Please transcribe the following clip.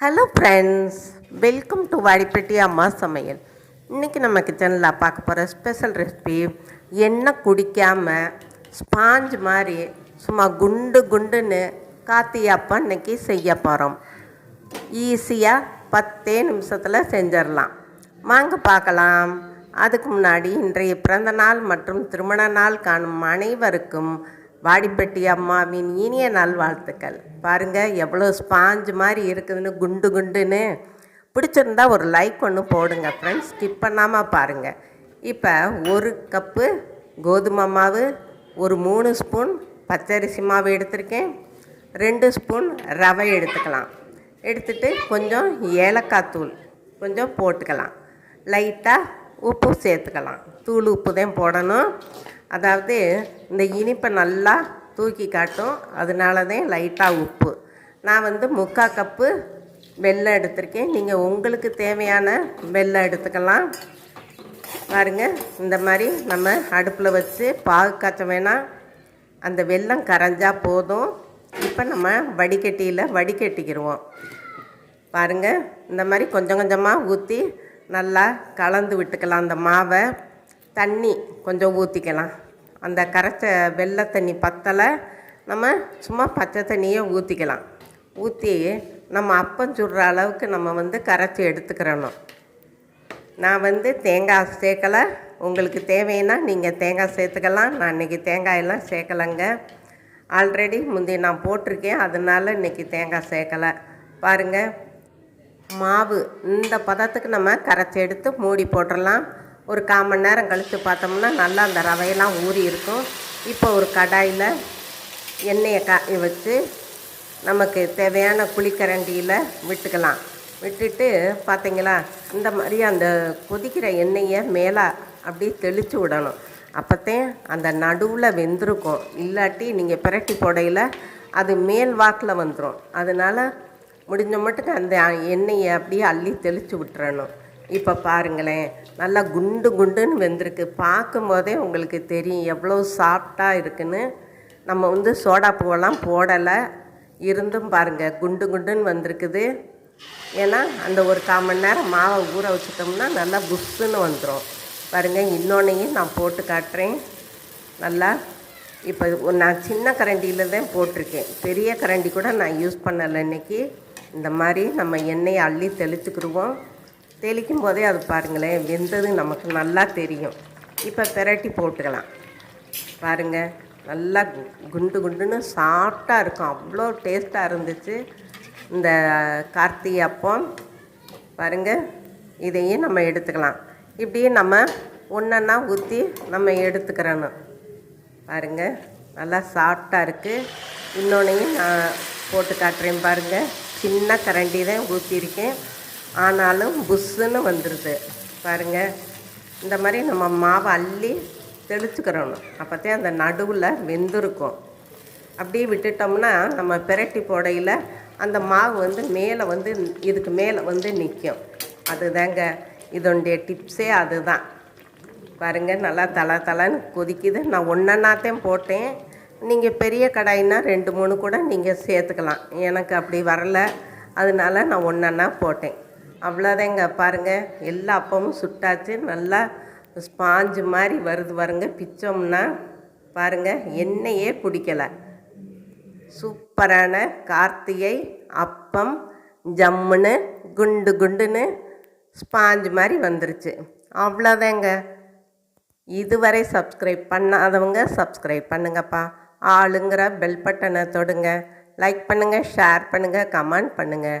Hello friends welcome to Vadipatti அம்மா சமையல் இன்றைக்கி நம்ம கிச்சனில் பார்க்க போகிற ஸ்பெஷல் ரெசிபி எண்ணெய் குடிக்காமல் ஸ்பாஞ்ச் மாதிரி சும்மா குண்டு குண்டுன்னு காத்தியாப்பா இன்னைக்கு செய்ய போகிறோம் ஈஸியாக பத்தே நிமிஷத்தில் செஞ்சிடலாம். வாங்க பார்க்கலாம். அதுக்கு முன்னாடி இன்றைய பிறந்த நாள் மற்றும் திருமண நாள் காணும் அனைவருக்கும் வாடிப்பட்டி அம்மாவின் இனிய நல்வாழ்த்துக்கள். பாருங்கள் எவ்வளோ ஸ்பாஞ்சு மாதிரி இருக்குதுன்னு குண்டு குண்டுன்னு. பிடிச்சிருந்தா ஒரு லைக் ஒன்று போடுங்க ஃப்ரெண்ட்ஸ் ஸ்கிப் பண்ணாமல் பாருங்கள் இப்போ ஒரு கப்பு கோதுமை மாவு ஒரு மூணு ஸ்பூன் பச்சரிசி மாவு எடுத்திருக்கேன். ரெண்டு ஸ்பூன் ரவை எடுத்துக்கலாம். எடுத்துட்டு கொஞ்சம் ஏலக்காய் தூள் கொஞ்சம் போட்டுக்கலாம். லைட்டாக உப்பு சேர்த்துக்கலாம். தூள் உப்பு தான் போடணும். அதாவது இந்த இனிப்பை நல்லா தூக்கி காட்டும். அதனால தான் லைட்டாக உப்பு. நான் வந்து முக்கால் கப்பு வெல்லம் எடுத்திருக்கேன். நீங்கள் உங்களுக்கு தேவையான வெல்லம் எடுத்துக்கலாம். பாருங்கள் இந்த மாதிரி நம்ம அடுப்பில் வச்சு பாகு காய்ச்ச வேணாம் அந்த வெல்லம் கரைஞ்சால் போதும். இப்போ நம்ம வடிகட்டியில் வடிகட்டிக்கிடுவோம் பாருங்கள் இந்த மாதிரி கொஞ்சம் கொஞ்சமாக ஊற்றி நல்லா கலந்து விட்டுக்கலாம். அந்த மாவை தண்ணி கொஞ்சம் ஊற்றிக்கலாம் அந்த கரைச்ச வெள்ளை தண்ணி பத்தலை நம்ம சும்மா பச்சை தண்ணியை ஊற்றிக்கலாம் ஊற்றி நம்ம அப்பம் சுடுற அளவுக்கு நம்ம வந்து கரைச்சி எடுத்துக்கிறணும். நான் வந்து தேங்காய் சேர்க்கலை. உங்களுக்கு தேவைன்னா நீங்கள் தேங்காய் சேர்த்துக்கலாம். நான் இன்றைக்கி தேங்காயெல்லாம் சேர்க்கலைங்க. ஆல்ரெடி முந்தைய நான் போட்டிருக்கேன். அதனால இன்றைக்கி தேங்காய் சேர்க்கலை. பாருங்கள் மாவு இந்த பதத்துக்கு நம்ம கரைச்சி எடுத்து மூடி போட்டுடலாம் ஒரு கால் மணி நேரம் கழித்து பார்த்தோம்னா நல்லா அந்த ரவையெல்லாம் ஊறி இருக்கும். இப்போ ஒரு கடாயில் எண்ணெயை காய வச்சு நமக்கு தேவையான குழிக்கரண்டியில் விட்டுக்கலாம். விட்டுட்டு பார்த்தீங்களா இந்த மாதிரி அந்த கொதிக்கிற எண்ணெயை மேலே அப்படியே தெளித்து விடணும். அப்போத்தே அந்த நடுவில் வெந்திருக்கும். இல்லாட்டி நீங்கள் பிரட்டி போடையில் அது மேல் வாக்கில் வந்துடும் அதனால் முடிஞ்ச மட்டுக்கு அந்த எண்ணெயை அப்படியே அள்ளி தெளித்து விட்டுறணும். இப்போ பாருங்களேன் நல்லா குண்டு குண்டுன்னு வெந்திருக்கு. பார்க்கும்போதே உங்களுக்கு தெரியும் எவ்வளோ சாஃப்டாக இருக்குன்னு. நம்ம வந்து சோடா பூவெல்லாம் போடலை. இருந்தும் பாருங்கள் குண்டு குண்டுன்னு வந்திருக்குது. ஏன்னா அந்த ஒரு கால் மணி நேரம் மாவை ஊற வச்சுட்டோம்னா நல்லா புஷ்ஷுன்னு வந்துடும் பாருங்கள் இன்னொன்னையும் நான் போட்டு காட்டுறேன். நல்லா இப்போ நான் சின்ன கரண்டியில் தான் போட்டிருக்கேன். பெரிய கரண்டி கூட நான் யூஸ் பண்ணலை இன்னைக்கு. இந்த மாதிரி நம்ம எண்ணெயை அள்ளி தெளிச்சுக்கிடுவோம். தெளிக்கும் போதே அது பாருங்களேன் வெந்தது நமக்கு நல்லா தெரியும். இப்போ பிரட்டி போட்டுக்கலாம். பாருங்கள் நல்லா குண்டு குண்டுன்னு சாஃப்டாக இருக்கும். அவ்வளோ டேஸ்ட்டாக இருந்துச்சு. இந்த கார்த்திகை அப்பம் பாருங்கள் இதையும் நம்ம எடுத்துக்கலாம். இப்படியே நம்ம ஒன்றா ஊற்றி நம்ம எடுத்துக்கிறணும். பாருங்கள் நல்லா சாஃப்டாக இருக்குது இன்னொன்னையும் நான் போட்டு காட்டுறேன் பாருங்கள் சின்ன கரண்டி தான் ஊற்றிருக்கேன் ஆனாலும் புஷ்ஷுன்னு வந்துடுது பாருங்கள் இந்த மாதிரி நம்ம மாவை அள்ளி தெளிச்சுக்கிறணும். அப்போத்தான் அந்த நடுவில் வெந்திருக்கும். அப்படியே விட்டுட்டோம்னா நம்ம பிரட்டி போடையில் அந்த மாவு வந்து மேலே வந்து இதுக்கு மேலே வந்து நிற்கும் அதுதாங்க இதனுடைய டிப்ஸே அதுதான். பாருங்கள் நல்லா தலை தலைன்னு கொதிக்குது. நான் ஒன்றனாத்தையும் போட்டேன். நீங்கள் பெரிய கடாயினா ரெண்டு மூணு கூட நீங்கள் சேர்த்துக்கலாம். எனக்கு அப்படி வரல. அதனால நான் ஒன்றா போட்டேன். அவ்வளோதாங்க. பாருங்கள் எல்லா அப்பமும் சுட்டாச்சு. நல்லா ஸ்பாஞ்சு மாதிரி வருது பாருங்க. பிச்சோம்னா பாருங்கள் எண்ணெயே குடிக்கலை சூப்பரான கார்த்திகை அப்பம் ஜம்முன்னு குண்டு குண்டுன்னு ஸ்பாஞ்சு மாதிரி வந்துருச்சு. அவ்வளோதாங்க. இதுவரை சப்ஸ்கிரைப் பண்ணாதவங்க சப்ஸ்கிரைப் பண்ணுங்கப்பா. ஆளுங்கிற பெல் பட்டனை தொடுங்க. லைக் பண்ணுங்கள் ஷேர் பண்ணுங்கள் கமெண்ட் பண்ணுங்கள்